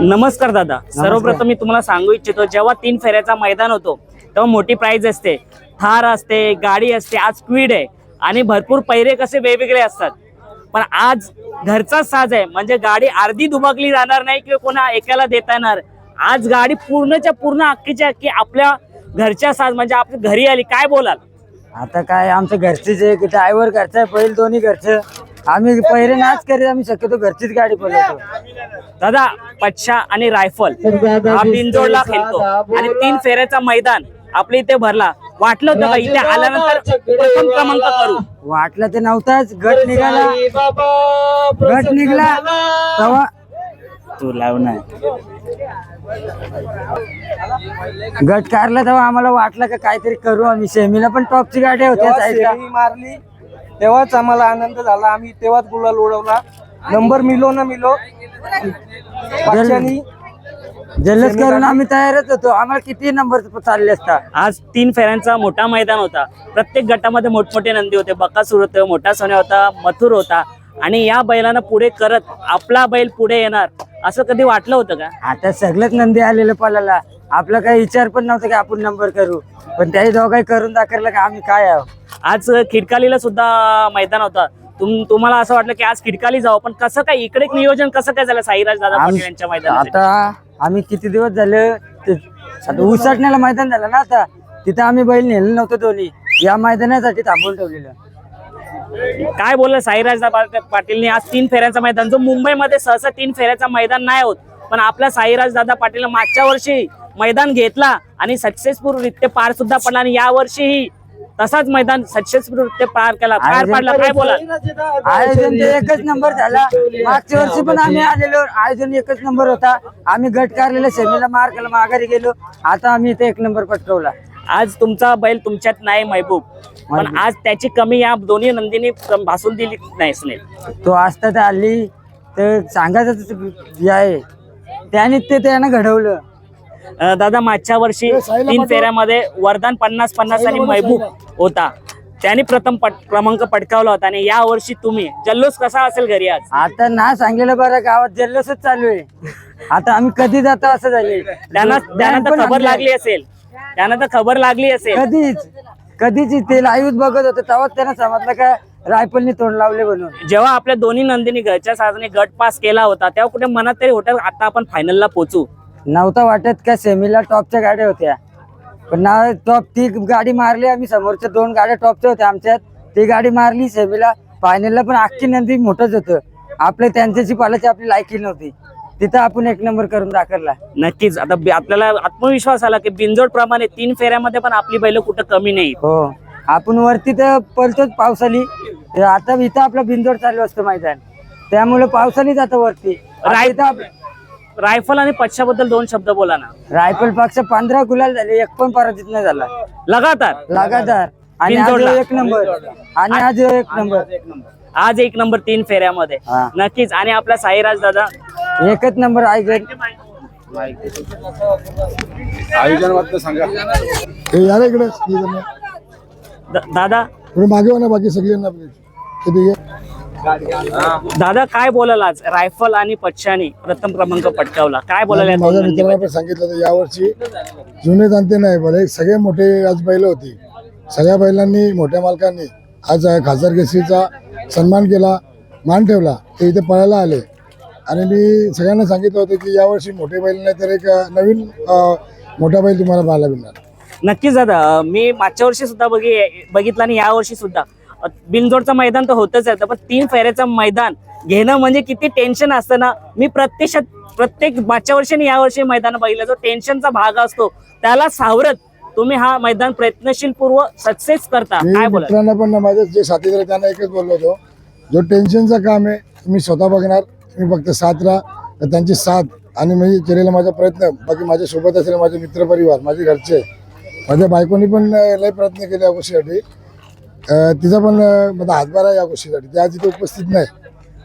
नमस्कार दादा. सर्वप्रथम मी तुम्हाला सांगू इच्छितो जेव्हा तीन फेऱ्याचा मैदान होतो तेव्हा मोठी प्राइज असते. थार असते गाडी असते आज स्पीड आहे. आणि भरपूर पैरे कसे वेगवेगळे असतात. पण आज घरचा साज आहे म्हणजे गाडी अर्धी दुबकली जाणार नाही किंवा कोणा एकाला देता येणार. आज गाडी पूर्णच्या पूर्ण अख्खीच्या अख्खी आपल्या घरच्या साज म्हणजे आपल्या घरी आली काय बोलाल? आता काय आमचं आहे की ड्रायव्हर घरचं आहे पहिलं दोन्ही घरचं. आम्ही पहिले नाच करीत आम्ही शक्यतो घरचीच गाडी पळवतो दादा पच्छा आणि रायफल. हा बिनजोडला खेळतो. आणि तीन फेऱ्याचा मैदान आपल्या इथे भरला. वाटलं होतं का इथे आल्यानंतर प्रथम क्रमांक करू? वाटलं ते नव्हताच. गट निघाला. गट निघला. तेव्हा तू लाव नाही गट काढला तेव्हा आम्हाला वाटलं का काहीतरी करू आम्ही. सेमीला पण टॉपची गाडी होत्या सेमी मारली. तेव्हाच आम्हाला आनंद झाला. आम्ही तेव्हाच गुलाल उडवला. नंबर मिलो ना मिलो. पक्षांनी जल्लोष करून आम्ही तयारच होतो. आम्हाला किती नंबर चालले असता आज तीन फेऱ्यांचा मोठा मैदान होता. प्रत्येक गटामध्ये मोठमोठे नंदी होते. बकासूर होतं मोठा सोन्या होता मथुर होता. आणि या बैलांना पुढे करत आपला बैल पुढे येणार असं कधी वाटलं होतं का? आता सगळंच नंदी आलेलं पलाला. आपला काही विचार पण नव्हता की आपण नंबर करू. पण त्याही दोघाही करून दाखवलं की आम्ही काय आहो? आज खिडकालीला सुद्धा मैदान होता. तुम तुम्हाला असं वाटलं की आज खिडकाली जावं पण कसं काय इकडे नियोजन कसं काय झालं साईराज दादा पाटील यांच्या मैदानात आता आम्ही किती दिवस झाले ते आता उसाटण्याला मैदान झालं ना आता. तिथं आम्ही बैल नेलं नव्हतं दोन्ही. या मैदानासाठी थांबवून ठेवलेलं. काय बोललं साईराज दादा पाटीलने? आज तीन फेऱ्याचा मैदान. जो मुंबईमध्ये सहसा तीन फेऱ्याचा मैदान नाही होत पण आपल्या साईराज दादा पाटील मागच्या वर्षी मैदान घेतला आणि सक्सेसफुल रित्या पार सुद्धा पडला आणि या वर्षीही तसाच मैदान सक्सेसफुल रित्या पार केला. पार पाडला. काय बोला? आयोजन एकच नंबर झाला. मागच्या वर्षी पण आम्ही आलेलो. आयोजन एकच नंबर होता. आम्ही गट काढलेला. सेमीला मार केला. माघारी गेलो. आता आम्ही इथे एक नंबर पटकवला. आज तुमचा बैल तुमच्यात नाही महबूब. पण आज त्याची कमी या दोन्ही नंदीने भासून दिली नाही सुनील. तो असता तर आली. तर सांगायचं आहे त्याने ते त्यानं घडवलं. दादा मागच्या वर्षी तीन फेऱ्यामध्ये वरदान पन्नास पन्नास आणि महबूब होता. त्याने प्रथम पट क्रमांक पटकावला होता आणि या वर्षी तुम्ही जल्लोष कसा असेल घरी आज? आता ना सांगलेलं बरं गावात जल्लोषच चालू आहे. आता आम्ही कधी जातो असं झाले. त्यांना त्यांना तर खबर लागली असेल. त्यांना तर खबर लागली असेल. कधीच कधीच ते लाईव्ह बघत होते तेव्हाच त्यांना समजलं का रायफलनी तोंड लावले म्हणून. जेव्हा आपल्या दोन्ही नंदीनी घरच्या साजने गट पास केला होता तेव्हा कुठे मनात तरी होतं आता आपण फायनलला पोहोचू नव्हता वाटत का सेमीला टॉपच्या गाड्या होत्या. पण ना टॉप ती गाडी मारली आम्ही समोरच्या दोन गाड्या टॉपच्या होत्या आमच्यात. ती गाडी मारली सेमीला. फायनलला पण अख्खी नंदी मोठंच होतं. आपल्या त्यांच्याची पालाची आपली लायकी नव्हती. तिथं आपण एक नंबर करून दाखवला. नक्कीच. आता बी- आपल्याला आत्मविश्वास आला की बिनजोड प्रमाणे तीन फेऱ्यामध्ये पण आपली बैल कुठं कमी नाही. हो. आपण वरती तर पळतोच पावसाली. आता इथं आपलं बिंदोड चालू असतं मैदान. त्यामुळे पावसाली जातं वरती. आता राय- इथं आप- रायफल आणि पक्षाबद्दल दोन शब्द बोला ना. रायफल पक्ष पंधरा गुलाल झाले एक पण पराजित नाही झाला. लगातार? लगातार. आणि आज बिनजोडला. एक नंबर. आणि आज एक नंबर. आज एक नंबर तीन फेऱ्यामध्ये. हा. नक्कीच. आणि आपला साईराज दादा? एकच नंबर आहे आयोजन वाटतं सांगा. हे. द- दादा? थोडं मागे बाकी सगळ्यांना. दादा काय बोलाल आज? रायफल आणि पक्षाने प्रथम क्रमांक पटकावला. काय या दोन माझ्या नंदीबद्दल? पण सांगितलं तर यावर्षी जुने जाणते नाही बरे सगळे मोठे आज बैल होती. सगळ्या बैलांनी मोठ्या मालकांनी आज खासदार केसरीचा सन्मान केला मान ठेवला ते इथे पळायला आले. आणि मी सगळ्यांना सांगितलं होतं की यावर्षी मोठे बैल नाही तर एक नवीन अं, मोठा बैल तुम्हाला पाहायला मिळणार. नक्कीच दादा मी मागच्या वर्षी सुद्धा बघी बघितलं आणि या वर्षी सुद्धा. बिनजोडचं मैदान तर होतच आहे पण तीन फेऱ्याचं मैदान घेणं म्हणजे किती टेन्शन असतं ना? मी प्रत्यक्षात प्रत्येक मागच्या वर्षी आणि या वर्षी मैदान बघितलं जो टेन्शनचा भाग असतो त्याला सावरत तुम्ही हा मैदान प्रयत्नशील पूर्व सक्सेस करता काय बोला मित्रांना पण माझे जे साथीदार त्यांना एकच बोललो होतो. जो टेन्शनचं काम आहे मी स्वतः बघणार मी फक्त साथ राहा. तर त्यांची साथ आणि मी केलेला माझा प्रयत्न बाकी माझ्या सोबत असलेले माझे मित्रपरिवार माझे घरचे माझ्या बायकोनी पण लय प्रयत्न केले या गोष्टीसाठी. तिचा पण माझा हातभार आहे या गोष्टीसाठी. ती आज इथे उपस्थित नाही.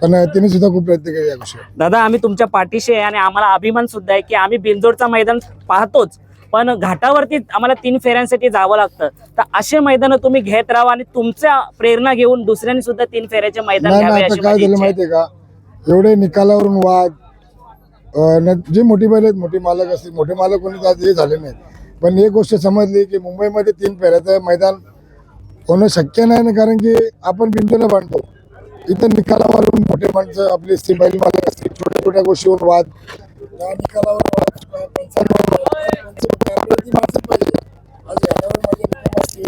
पण तिने सुद्धा खूप प्रयत्न केले या गोष्टीसाठी दादा आम्ही तुमच्या पाठीशी आहे आणि आम्हाला अभिमान सुद्धा आहे की आम्ही बिनजोडचा मैदान पाहतोच. पण घाटावरती आम्हाला तीन फेऱ्यांसाठी जावं लागतं. तर असे मैदान तुम्ही घेत राहा आणि तुमच्या प्रेरणा घेऊन दुसऱ्यांनी सुद्धा तीन फेऱ्याचे मैदान नाही घ्यावे नाही अशी आता काय माझी झालं इच्छा आहे. माहितीये का? एवढे निकालावरून वाद अ, न- जे मोठी बैल आहेत मोठी मालक असतील मोठे मालक कोणी आज हे झाले नाहीत. पण एक गोष्ट समजली की मुंबईमध्ये तीन फेऱ्याचं मैदान होणं शक्य नाही ना कारण की आपण बिंदूला बांधतो इथं निकालावरून मोठे माणसं आपले सिबाईल मालक असतील छोट्या छोट्या गोष्टीवर वाद. त्या निकालावर वाद, माणसं पाहिजे आज यादवर माझे निकम असतील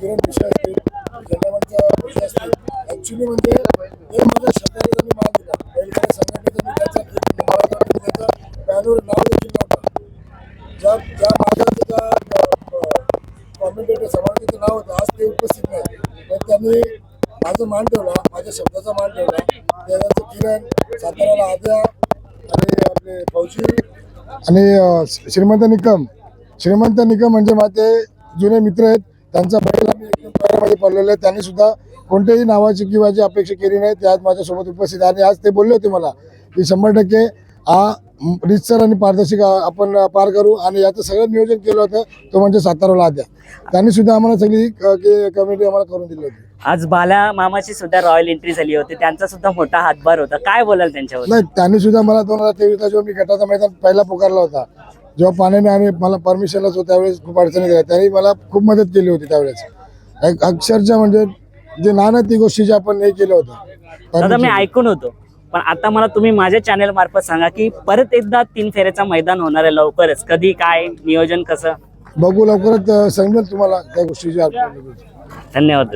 किरण विषय असतील विषय असतील. म्हणजे हे माझ्या शब्दाला त्यांनी मान दिला बैलगाड्या संघटनेचा मी त्याचा एक मला तर वाटतं त्याचं बॅनर नाव देखील नव्हतं ज्या ज्या माझ्या त्या कॉमेंटेटर समाजाचं नाव होतं आज ते उपस्थित नाही. पण त्यांनी माझा मान ठेवला माझ्या शब्दाचा मान ठेवला. त्यानंतर किरण साताऱ्याला आद्या आणि आपले फौजी. आणि श्रीमंत निकम. श्रीमंत निकम म्हणजे माझे जुने मित्र आहेत. त्यांचा बैल आम्ही एकदम पायामध्ये आहे. त्यांनी सुद्धा कोणत्याही नावाची किंवा जी अपेक्षा केली नाही ते आज माझ्यासोबत उपस्थित आणि आज ते बोलले होते मला की शंभर टक्के हा रितसर आणि पारदर्शक आपण पार करू आणि याचं सगळं नियोजन केलं होतं तो म्हणजे साताराला आद्या. त्यांनी सुद्धा आम्हाला सगळी कमिटी आम्हाला करून दिली होती. आज बाला मामाची सुद्धा रॉयल एंट्री झाली होती. त्यांचा सुद्धा मोठा हातभार होता. काय बोलाल त्यांच्यावर नाही त्यांनी सुद्धा मला दोन हजार तेवीसला जेव्हा मी गटाचा मैदान पहिला पुकारला होता जेव्हा पाण्याने आणि मला परमिशनलाच होतं त्यावेळेस खूप अडचणी झाल्या त्यांनी मला खूप मदत केली होती त्यावेळेस. अक्षरशः म्हणजे जे नाना ती गोष्टी जे आपण हे केलं होतं. मी ऐकून होतो. पण आता मला तुम्ही माझ्या चॅनेल मार्फत सांगा की परत एकदा तीन फेऱ्याचा मैदान होणार आहे लवकरच. कधी काय नियोजन कसं? बघू लवकरच समजेल तुम्हाला त्या गोष्टीची धन्यवाद